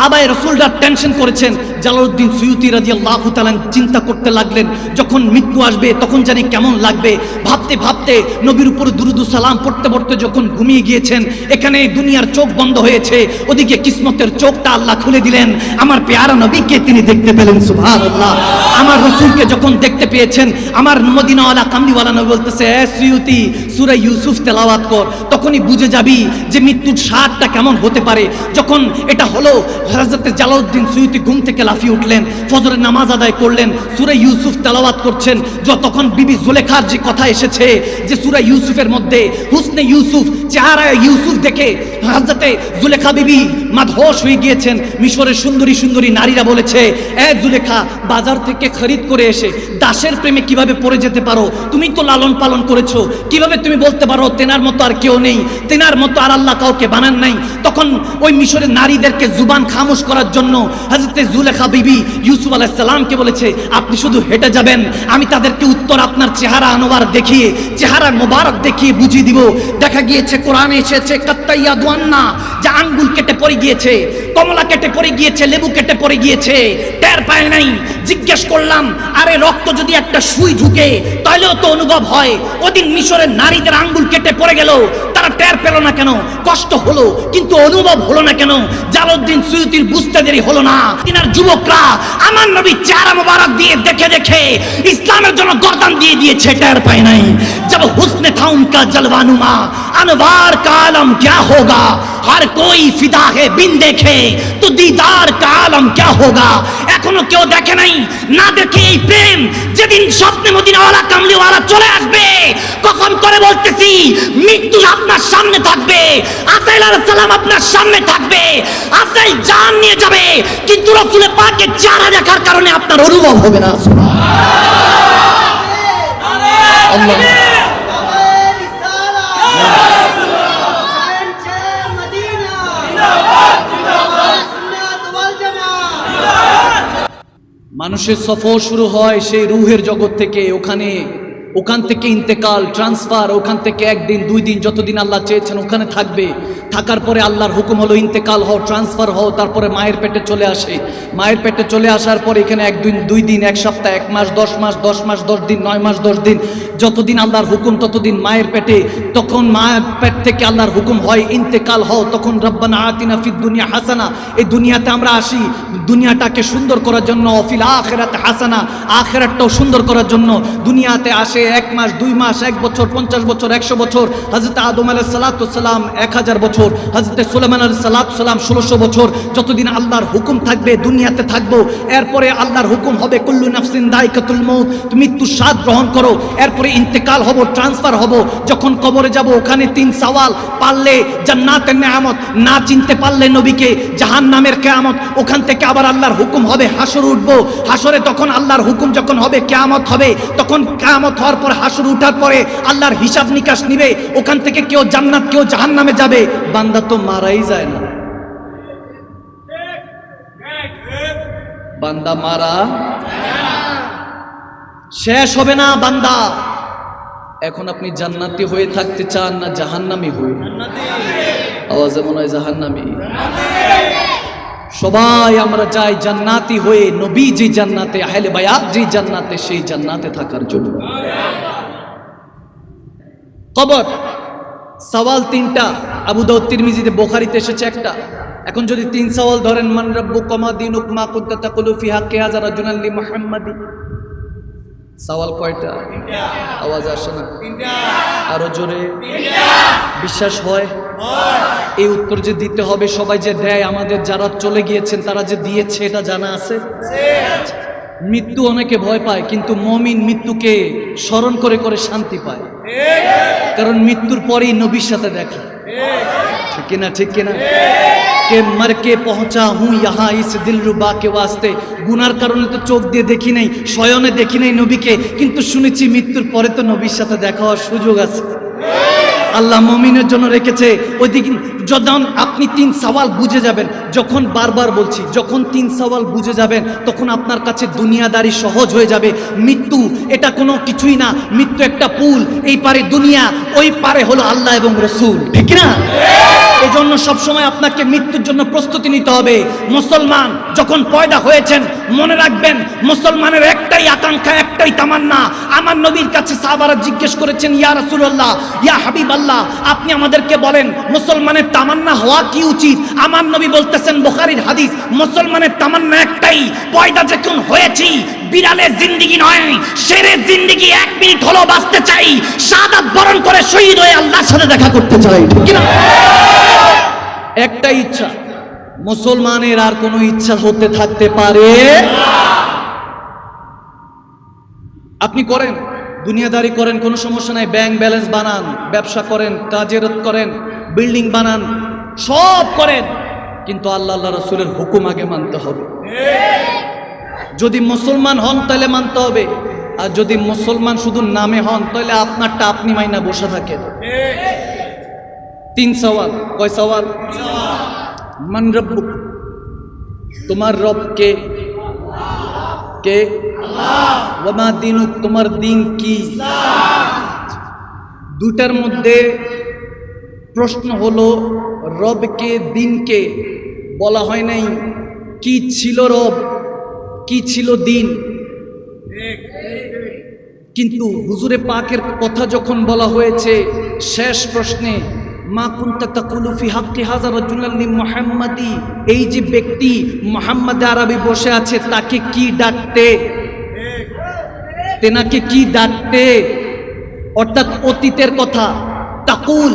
সাহাবায় রসুলরা টেনশন করেছেন। জালালউদ্দিন সুয়ুতি রাজি আল্লাহ চিন্তা করতে লাগলেন, যখন মৃত্যু আসবে তখন জানি কেমন লাগবে। ভাবতে ভাবতে নবীর উপর দুরুদু সালাম পড়তে পড়তে যখন ঘুমিয়ে গিয়েছেন, এখানে দুনিয়ার চোখ বন্ধ হয়েছে। ওদিকে কিসমতের চোখটা আল্লাহ খুলে দিলেন। আমার পেয়ারা নবীকে তিনি দেখতে পেলেন সুভান আল্লাহ আমার রসুলকে যখন দেখতে পেয়েছেন, আমার মদিনাওয়ালা কামলিওয়ালা নবী বলতেছে শ্রীয়তি সুরা ইউসুফ তেলাওয়াত কর। তখনই বুঝে যাবি যে মৃত্যুর স্বাদটা কেমন হতে পারে। যখন এটা হলো হজরতে জালাউদ্দিন সুইতি ঘুম থেকে লাফিয়ে উঠলেন, ফজরে নামাজ আদায় করলেন, সুরে ইউসুফ তালাওয়াত করছেন, যতক্ষণ বিবি জুলেখার যে কথা এসেছে, যে সুরা ইউসুফের মধ্যে হুসনে ইউসুফ, চেহারায় ইউসুফ দেখে হজরতে জুলেখা বিবি মাধস হয়ে গিয়েছেন। মিশরের সুন্দরী সুন্দরী নারীরা বলেছে, এ জুলেখা, বাজার থেকে খরিদ করে এসে দাসের প্রেমে কীভাবে পড়ে যেতে পারো? তুমি তো লালন পালন করেছ। কীভাবে তুমি বলতে পারো, তেনার মতো আর কেউ নেই। তেনার মতো আর আল্লাহ কাউকে বানান নাই। তখন ওই মিশরের নারীদেরকে জুবান খামোশ করার জন্য হাজরতে জুলেখা বিবি ইউসুফ আলাইসাল্লামকে বলেছে, আপনি শুধু হেঁটে যাবেন। আমি তাদেরকে উত্তর আপনার চেহারা আনোয়ার দেখিয়ে, চেহারার মোবারক দেখিয়ে বুঝিয়ে দিব। দেখা গিয়েছে, কোরআনে এসেছে, কাত্তাইয়া দোয়ান্না যা আঙ্গুল কেটে পড়ে গিয়েছে, কমলা কেটে পড়ে গিয়েছে, লেবু কেটে পড়ে গিয়েছে, টের পায় নাই। জিজ্ঞেস করলাম, আরে রক্ত যদি একটা সুই ঢুকে তাহলেও তো অনুভব হয়, ওদিন মিশরের নারীদের আঙ্গুল কেটে পড়ে গেল টের পেল না কেন কষ্ট হলো কিন্তু অনুভব হলো না কেন জালাউদ্দিন সুয়ুতির বুঝতে দেরি হলো না তিনার যুবকরা আমার নবী চেহারা মোবারক দিয়ে দেখে দেখে ইসলামের জন্য গর্দান দিয়ে দিয়েছে টের পায় নাই जब हुस्न था उनका जलवानुमा अनवार का आलम क्या होगा हर कोई फिदा है बिन देखे तो दीदार का आलम क्या होगा এখনো কেউ দেখে নাই না দেখে এই প্রেম যেদিন স্বপ্নে মদিনাওয়ালা কামলিওয়ালা চলে আসবে কখন করে বলতেছি মৃত্যু আপনার সামনে থাকবে। আসাইল সালাম আপনার সামনে থাকবে। জান নিয়ে যাবে। কিন্তু রসুলে চেহারা দেখার কারণে আপনার অনুভব হবে না। মানুষের সফর শুরু হয় সেই রুহের জগৎ থেকে। ওখানে ওখান থেকে ইন্তেকাল ট্রান্সফার ওখান থেকে একদিন দুই দিন যতদিন আল্লাহ চেয়েছেন ওখানে থাকবে। থাকার পরে আল্লাহর হুকুম হলো ইন্তেকাল হও ট্রান্সফার হও, তারপরে মায়ের পেটে চলে আসে। মায়ের পেটে চলে আসার পর এখানে একদিন দুই দিন এক সপ্তাহ, এক মাস, দশ মাস দশ মাস, দশ দিন, নয় মাস, দশ দিন, যতদিন আল্লাহর হুকুম, ততদিন মায়ের পেটে। তখন মায়ের পেট থেকে আল্লাহর হুকুম হয়, ইন্তেকাল হও, তখন রব্বানা আতিনা ফিদ দুনিয়া হাসানা। এই দুনিয়াতে আমরা আসি, দুনিয়াটাকে সুন্দর করার জন্য, অফিল আখেরাতে হাসানা। আখেরাতটাও সুন্দর করার জন্য, দুনিয়াতে আসে এক মাস, দুই মাস, এক বছর, পঞ্চাশ বছর, একশো বছর। হজরত আদম আলাহ সালাতাম এক হাজার বছর। হজরত সুলেমান আল সালাতাম ষোলোশো বছর। যতদিন আল্লাহর হুকুম থাকবে, দুনিয়াতে থাকব, এরপরে আল্লাহর হুকুম হবে, কুল্লু নাফসিন দায়কাতুল মৌত মৃত্যুর স্বাদ গ্রহণ করো, এরপরে ইন্তেকাল হব, ট্রান্সফার হব, যখন কবরে যাব, ওখানে তিন সওয়াল, পারলে জান্নাতের নেয়ামত, না চিনতে পারলে নবীকে জাহান নামের কেয়ামত, ওখান থেকে আবার আল্লাহর হুকুম হবে, হাসর উঠবো, হাসরে তখন আল্লাহর হুকুম যখন হবে, কেয়ামত হবে, তখন কেয়ামত হওয়ার পর হাসর উঠার পরে আল্লাহর হিসাব নিকাশ নিবে ওখান থেকে কেউ জান্নাত কেউ জাহান নামে যাবে বান্দা তো মারাই যায় না। বান্দা মারা শেষ হবে না বান্দা। এখন আপনি জান্নাতি হয়ে থাকতে চান না জাহান্নামি হয়ে? আওয়াজ মনে হয় জাহান্নামি। সবাই আমরা চাই জান্নাতি হয়ে নবী যে জান্নাতে আহলে বায়াত যে জান্নাতে সেই জান্নাতে থাকার জন্য। কবর সওয়াল তিনটা। আবু দাউদ তিরমিজিতে বোখারিতে এসেছে একটা। এখন যদি তিন সওয়াল ধরেন মান রব্বু কমা দিন উকমা কুদ্দা তাকুলু ফি হাক্কি হাজার রাজুলান লি মুহাম্মাদি? সওয়াল কয়টা? আওয়াজ আসে না? আরও জোরে। বিশ্বাস হয়? এই উত্তর যে দিতে হবে সবাই যে দেয় আমাদের যারা চলে গিয়েছেন, তারা যে দিয়েছে, এটা জানা আছে? মৃত্যু অনেকে ভয় পায়, কিন্তু মমিন মৃত্যুকে স্মরণ করে করে শান্তি পায়। কারণ মৃত্যুর পরেই নবীর সাথে দেখা। ঠিক কিনা ঠিক কিনা? কে মর কে পৌঁছা হুঁ ইহা ইস দিল রুবা কে ওয়াস্তে। গুনার কারণে তো চোখ দিয়ে দেখি নাই, শয়নে দেখি নাই নবীকে, কিন্তু শুনেছি মৃত্যুর পরে তো নবীর সাথে দেখা হওয়ার সুযোগ আছে। আল্লাহ মমিনের জন্য রেখেছে। ওইদিকে যখন আপনি তিন সওয়াল বুঝে যাবেন, যখন বারবার বলছি, যখন তিন সওয়াল বুঝে যাবেন, তখন আপনার কাছে দুনিয়াদারি সহজ হয়ে যাবে। মৃত্যু, এটা কোনো কিছুই না। মৃত্যু একটা পুল, এই পারে দুনিয়া, ওই পারে হলো আল্লাহ এবং রসুল। ঠিক না এজন্য সবসময় আপনাকে মৃত্যুর জন্য প্রস্তুতি নিতে হবে। মুসলমান, যখন পয়দা হয়েছেন, মনে রাখবেন, মুসলমানের একটাই আকাঙ্ক্ষা, একটাই তামান্না। আমার নবীর কাছে সাহাবারা জিজ্ঞেস করেছেন, ইয়া রাসূলুল্লাহ, ইয়া হাবিবাল্লাহ, আপনি আমাদেরকে বলেন, মুসলমানের তামান্না হওয়া কি উচিত? আমার নবী বলতেছেন, বুখারীর হাদিস, মুসলমানের তামান্না একটাই, পয়দা যখন হয়েছি, বিড়ালের জিন্দিগি নয়, শেরের জিন্দিগি এক মিনিট হলো বাঁচতে চাই, সাদাত বরণ করে শহীদ হয়ে আল্লাহর সাথে দেখা করতে চাই, ঠিক না একটাই ইচ্ছা। মুসলমানের আর কোনো ইচ্ছা হতে থাকতে পারে আপনি করেন, দুনিয়াদারি করেন, কোনো সমস্যা নাই। ব্যাংক ব্যালেন্স বানান, ব্যবসা করেন কাজের করেন, বিল্ডিং বানান, সব করেন। কিন্তু আল্লাহ আল্লাহ রসুলের হুকুম আগে মানতে হবে। যদি মুসলমান হন, তাহলে মানতে হবে। আর যদি মুসলমান শুধু নামে হন, তাহলে আপনারটা আপনি মাইনা বসে থাকেন তিন সওয়াল। কয় সওয়াল? মান রব্বুক। তোমার রব কে? কে? ওমা দিনুক, তোমার দিন কি? দুটার মধ্যে প্রশ্ন হলো রবকে দিনকে বলা হয় নাই, কি ছিল রব? কি ছিল দিন? কিন্তু হুজুরে পাকের কথা যখন বলা হয়েছে, শেষ প্রশ্নে মা এই যে ব্যক্তি মোহাম্মদ আরবি বসে আছে, তাকে কি ডাকতে? তেনাকে কি ডাকতে? অর্থাৎ অতীতের কথা। তাকুল।